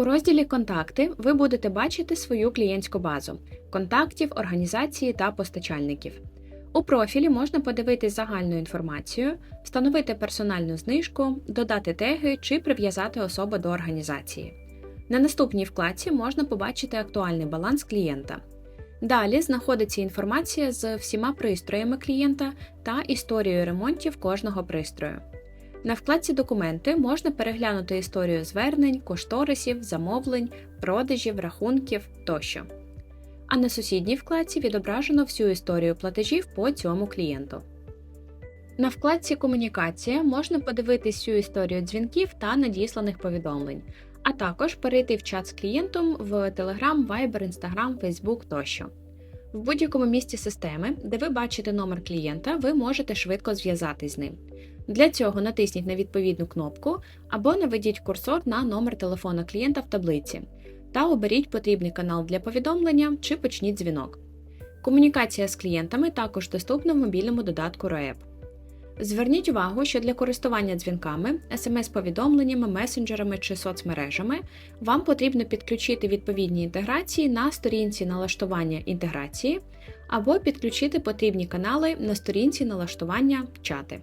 У розділі Контакти ви будете бачити свою клієнтську базу контактів, організації та постачальників. У профілі можна подивитись загальну інформацію, встановити персональну знижку, додати теги чи прив'язати особу до організації. На наступній вкладці можна побачити актуальний баланс клієнта. Далі знаходиться інформація з всіма пристроями клієнта та історією ремонтів кожного пристрою. На вкладці Документи можна переглянути історію звернень, кошторисів, замовлень, продажів, рахунків тощо. А на сусідній вкладці відображено всю історію платежів по цьому клієнту. На вкладці Комунікація можна подивитись всю історію дзвінків та надісланих повідомлень, а також перейти в чат з клієнтом в Telegram, Viber, Instagram, Facebook тощо. В будь-якому місці системи, де ви бачите номер клієнта, ви можете швидко зв'язатись з ним. Для цього натисніть на відповідну кнопку або наведіть курсор на номер телефона клієнта в таблиці та оберіть потрібний канал для повідомлення чи почніть дзвінок. Комунікація з клієнтами також доступна в мобільному додатку RoEP. Зверніть увагу, що для користування дзвінками, смс-повідомленнями, месенджерами чи соцмережами вам потрібно підключити відповідні інтеграції на сторінці налаштування інтеграції або підключити потрібні канали на сторінці налаштування чати.